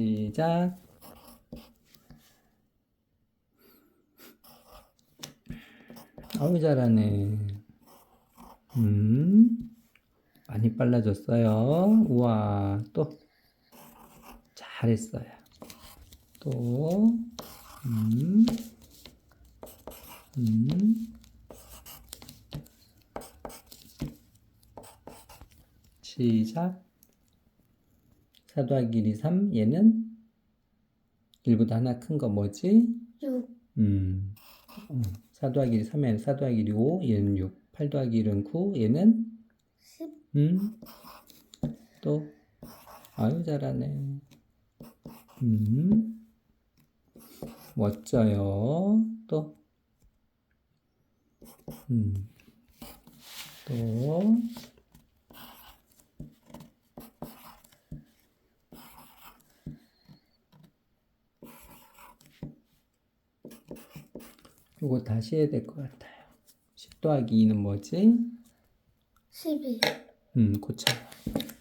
시작. 아우 잘하네. 음, 많이 빨라졌어요. 우와, 또 잘했어요. 또, 음, 음. 시작. 4 더하기 1이 3. 얘는 1보다 하나 큰 거 뭐지? 6, 음. 4 더하기 1이 3, 얘는 4 더하기 1이 5, 얘는 6. 8 더하기 1은 9, 얘는 10, 음. 또 아유 잘하네. 음. 멋져요. 또 음. 또 이거 다시 해야 될 것 같아요. 10 더하기 2는 뭐지? 12, 음, 고쳐요.